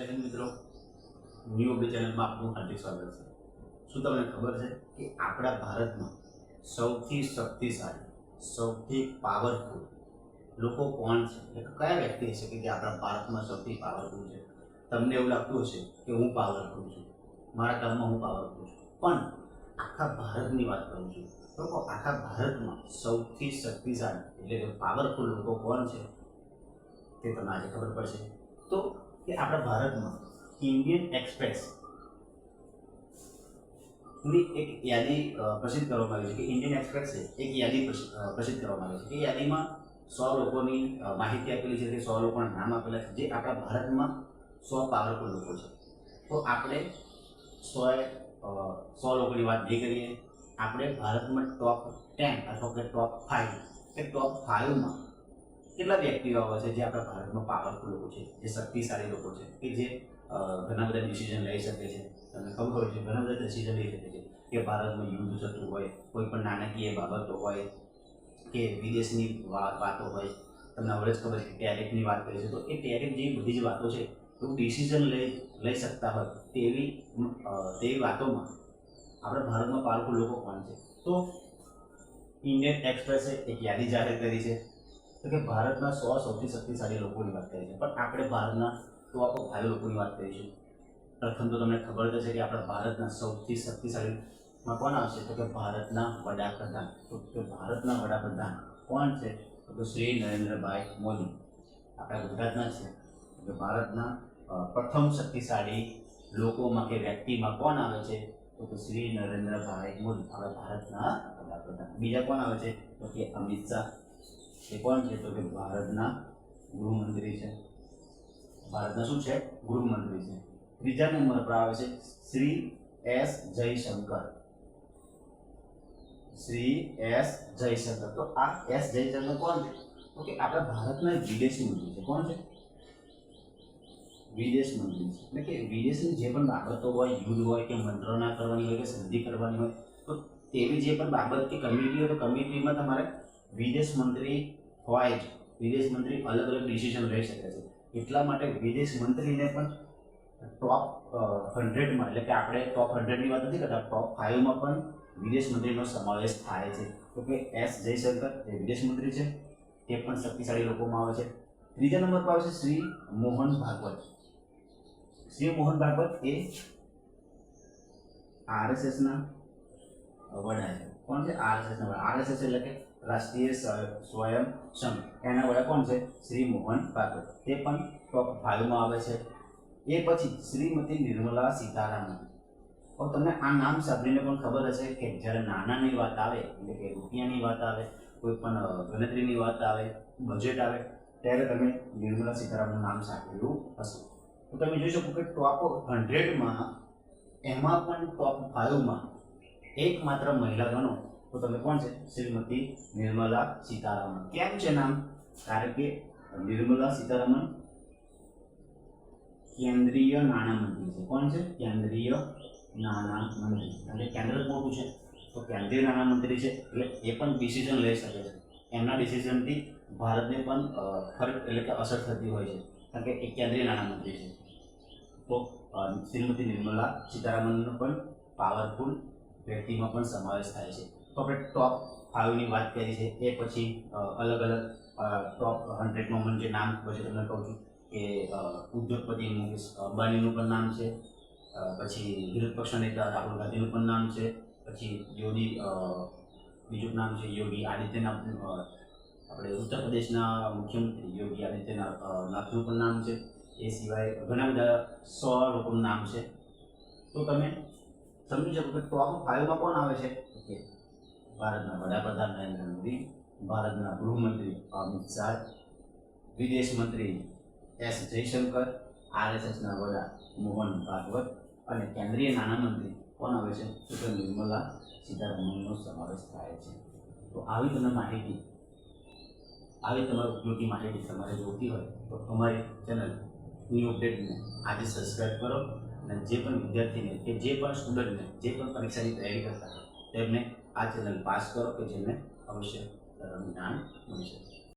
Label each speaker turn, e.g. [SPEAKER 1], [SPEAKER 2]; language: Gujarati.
[SPEAKER 1] જય હિન્દ મિત્રો. ન્યૂ અપડેટ ચેનલમાં આપનું હાર્દિક સ્વાગત છે. શું તમને ખબર છે કે આપણા ભારતમાં સૌથી શક્તિશાળી, સૌથી પાવરફુલ લોકો કોણ છે? એટલે કયા વ્યક્તિ હશે કે જે આપણા ભારતમાં સૌથી પાવરફુલ છે? તમને એવું લાગતું હશે કે હું પાવરફુલ છું. મારા કામમાં હું પાવરફુલ છું. પણ આખા ભારતની વાત કરું છું તો આખા ભારતમાં સૌથી શક્તિશાળી, એટલે કે પાવરફુલ લોકો કોણ છે તે તમને આજે ખબર પડશે. તો કે આપણા ભારતમાં ઇન્ડિયન એક્સપ્રેસની એક યાદી પ્રસિદ્ધ કરવામાં આવી છે કે ઇન્ડિયન એક્સપ્રેસ એક યાદી પ્રસિદ્ધ કરવામાં આવી છે કે યાદીમાં સો લોકોની માહિતી આપેલી છે કે સો લોકોના નામ આપેલા છે જે આપણા ભારતમાં સો પાવરફુલ લોકો છે. તો આપણે સો સો લોકોની વાત નહીં કરીએ. આપણે ભારતમાં ટોપ ટેન અથવા કે ટોપ ફાઇવ કે ટોપ ફાઇવમાં કેટલા વ્યક્તિઓ આવે છે જે આપણા ભારતમાં પાવરફુલ લોકો છે, જે શક્તિશાળી લોકો છે, કે જે ઘણા બધા ડિસિઝન લઈ શકે છે? તમને ખબર હોય છે, ઘણા બધા ડિસિઝન લઈ શકે છે કે ભારતમાં યુદ્ધ થતું હોય, કોઈ પણ નાણાકીય બાબતો હોય, કે વિદેશની વાતો હોય. તમને હવે જ ખબર છે ટેરિફની વાત કરી છે તો એ ટેરિફ જેવી બધી જ વાતો છે, તો ડિસિઝન લઈ લઈ શકતા હોય તેવી તેવી વાતોમાં આપણા ભારતમાં પાવરફુલ લોકો કોણ છે? તો ઇન્ડિયન એક્સપ્રેસે એક યાદી જાહેર કરી છે તો કે ભારતના સો સૌથી શક્તિશાળી લોકોની વાત કરી છે પણ આપણે ભારતના સો આખો ભાઈ લોકોની વાત કરીશું પ્રથમ તો તમને ખબર જ છે કે આપણા ભારતના સૌથી શક્તિશાળીમાં કોણ આવશે? તો કે ભારતના વડાપ્રધાન. તો કે ભારતના વડાપ્રધાન કોણ છે? તો શ્રી નરેન્દ્રભાઈ મોદી. આપણા ગુજરાતના છે. તો કે ભારતના પ્રથમ શક્તિશાળી લોકોમાં કે વ્યક્તિમાં કોણ આવે છે? તો કે શ્રી નરેન્દ્રભાઈ મોદી. આપણા ભારતના વડાપ્રધાન. બીજા કોણ આવે છે? તો કે અમિત શાહ. એ કોણ છે? તો કે ભારતના ગૃહમંત્રી છે. ભારતના શું છે? ગૃહમંત્રી છે. ત્રીજા નંબર પર આવે છે શ્રી એસ જયશંકર. શ્રી એસ જયશંકર. તો આ એસ જયશંકર કોણ છે? તો કે આપણા ભારતના વિદેશ મંત્રી છે. કોણ છે? વિદેશ મંત્રી છે. એટલે કે વિદેશની જે પણ બાબતો હોય, યુદ્ધ હોય કે મંત્રણા કરવાની હોય કે સંધિ કરવાની હોય, તો તેવી જે પણ બાબત કે કમિટી હોય, તો કમિટીમાં તમારે વિદેશ મંત્રી હોય જ. વિદેશ મંત્રી અલગ અલગ ડિસિઝન લઈ શકે છે. એટલા માટે વિદેશ મંત્રીને પણ ટોપ હંડ્રેડમાં એટલે કે આપણે ટોપ હંડ્રેડની વાત નથી કરતા ટોપ ફાઇવમાં પણ વિદેશ મંત્રીનો સમાવેશ થાય છે. તો કે એસ જયશંકર, જે વિદેશ મંત્રી છે, તે પણ શક્તિશાળી લોકોમાં આવે છે. ત્રીજા નંબર પર આવે છે શ્રી મોહન ભાગવત. શ્રી મોહન ભાગવત એ આરએસએસના વડા છે. કોણ છે? આરએસએસના વડા. આરએસએસ એટલે કે રાષ્ટ્રીય સ્વ- સ્વયં સંઘ. એના વડા કોણ છે? શ્રી મોહન ભાગવત તે પણ ટોપ ફાઇવમાં આવે છે. એ પછી શ્રીમતી નિર્મલા સીતારામન. હવે તમને આ નામ સાંભળીને પણ ખબર હશે કે જ્યારે નાનાની વાત આવે, એટલે કે રૂપિયાની વાત આવે, કોઈ પણ ગણતરીની વાત આવે બજેટ આવે, ત્યારે તમે નિર્મલા સીતારામનનું નામ સાંભળ્યું હશે. તો તમે જોઈ શકો કે ટોપ હંડ્રેડમાં એમાં પણ ટોપ ફાઇવમાં એકમાત્ર મહિલા ગણો. તો તમે કોણ છે? શ્રીમતી નિર્મલા સીતારામન. કેમ છે નામ? કારણ કે નિર્મલા સીતારામન કેન્દ્રીય નાણામંત્રી છે. કોણ છે? કેન્દ્રીય નાણામંત્રી એટલે કેન્દ્ર મોટું છે? તો કેન્દ્રીય નાણામંત્રી છે. એટલે એ પણ ડિસિઝન લઈ શકે છે. એમના ડિસિઝનથી ભારતને પણ ફરક એટલે કે અસર થતી હોય છે. કારણ કે એ કેન્દ્રીય નાણામંત્રી છે. તો શ્રીમતી નિર્મલા સીતારામનનો પણ પાવરફુલ વ્યક્તિમાં પણ સમાવેશ થાય છે. તો આપણે ટોપ ફાઇવની વાત કરી છે. એ પછી અલગ અલગ ટોપ હંડ્રેડમાં મને જે નામ પછી તમને કહું છું કે ઉદ્યોગપતિ મુકેશ અંબાણીનું પણ નામ છે. પછી વિરોધ પક્ષના નેતા રાહુલ ગાંધીનું પણ નામ છે. પછી યોગી બીજું નામ છે યોગી આદિત્યનાથ આપણે ઉત્તર પ્રદેશના મુખ્યમંત્રી યોગી આદિત્યનાથ નાથનું પણ નામ છે. એ સિવાય ઘણા બધા સો લોકોનું નામ છે. તો તમે સમજી શકો કે ટોપ ફાઇવમાં કોણ આવે છે? કે ભારતના વડાપ્રધાન નરેન્દ્ર મોદી, ભારતના ગૃહમંત્રી અમિત શાહ, વિદેશ મંત્રી એસ જયશંકર, આરએસએસના વડા મોહન ભાગવત અને કેન્દ્રીય નાણામંત્રી કોણ આવે છે? સુધર નિર્મલા સીતારમણનો સમાવેશ થાય છે. તો આવી તમને માહિતી, આવી તમારી ઉપયોગી માહિતી તમારે જોતી હોય તો અમારી ચેનલ ન્યૂ અપડેટને આજે સબસ્ક્રાઈબ કરો અને જે પણ વિદ્યાર્થીને કે જે પણ સ્ટુડન્ટને જે પણ પરીક્ષાની તૈયારી કરતા હોય તેમને આ ચેનલ પાસ કરો કે જેમને અવશ્ય ધર્મ જ્ઞાન મળી શકે.